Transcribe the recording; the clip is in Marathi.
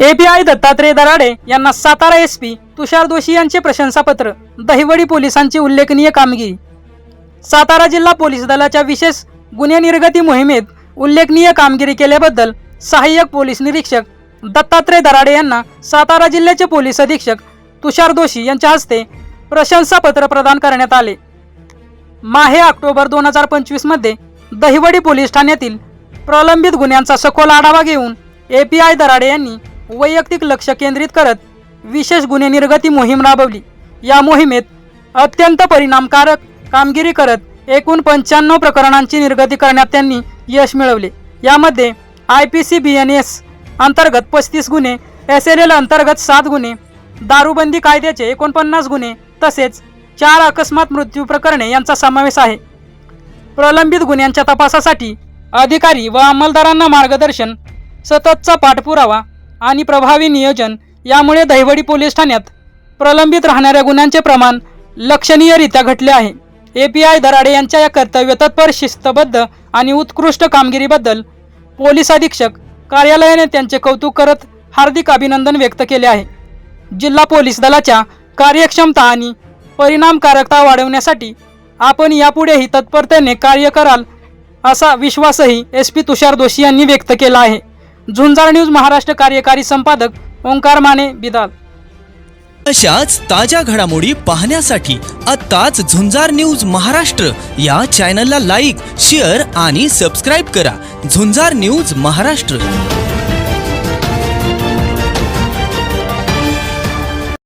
एबीआय दत्तात्रय दराडे यांना सातारा एस पी तुषार दोशी यांचे प्रशंसापत्र दहिवडी पोलिसांची उल्लेखनीय कामगिरी सातारा जिल्हा पोलीस दलाच्या विशेष गुन्हे निर्गती मोहिमेत उल्लेखनीय कामगिरी केल्याबद्दल सहाय्यक पोलीस निरीक्षक दत्तात्रय दराडे यांना सातारा जिल्ह्याचे पोलीस अधीक्षक तुषार दोशी यांच्या हस्ते प्रशंसापत्र प्रदान करण्यात आले. माहे ऑक्टोबर दोन हजार पंचवीसमध्ये दहिवडी पोलीस ठाण्यातील प्रलंबित गुन्ह्यांचा सखोल आढावा घेऊन ए पी आय दराडे यांनी वैयक्तिक लक्ष केंद्रित करत विशेष गुन्हे निर्गती मोहीम राबवली. या मोहिमेत अत्यंत परिणामकारक कामगिरी करत एकूण पंच्याण्णव प्रकरणांची निर्गती करण्यात त्यांनी यश मिळवले. यामध्ये I P C B N S अंतर्गत पस्तीस गुन्हे एस एल एल अंतर्गत सात गुन्हे दारूबंदी कायद्याचे एकोणपन्नास गुन्हे तसेच चार अकस्मात मृत्यू प्रकरणे यांचा समावेश आहे. प्रलंबित गुन्ह्यांच्या तपासासाठी अधिकारी व अंमलदारांना मार्गदर्शन सततचा पाठपुरावा आणि प्रभावी नियोजन यामुळे दहिवडी पोलीस ठाण्यात प्रलंबित राहणाऱ्या गुन्ह्यांचे प्रमाण लक्षणीयरित्या घटले आहे. ए पी आय दराडे यांच्या या कर्तव्य तत्पर शिस्तबद्ध आणि उत्कृष्ट कामगिरीबद्दल पोलीस अधीक्षक कार्यालयाने त्यांचे कौतुक करत हार्दिक अभिनंदन व्यक्त केले आहे. जिल्हा पोलीस दलाच्या कार्यक्षमता आणि परिणामकारकता वाढवण्यासाठी आपण यापुढेही तत्परतेने कार्य कराल असा विश्वासही एस पी तुषार दोशी यांनी व्यक्त केला आहे. झुंजार न्यूज महाराष्ट्र कार्यकारी संपादक ओंकार माने बिदाल. अशाच ताज्या घडामोडी पाहण्यासाठी आत्ताच झुंजार न्यूज महाराष्ट्र या चॅनलला लाईक शेअर आणि सबस्क्राईब करा. झुंजार न्यूज महाराष्ट्र.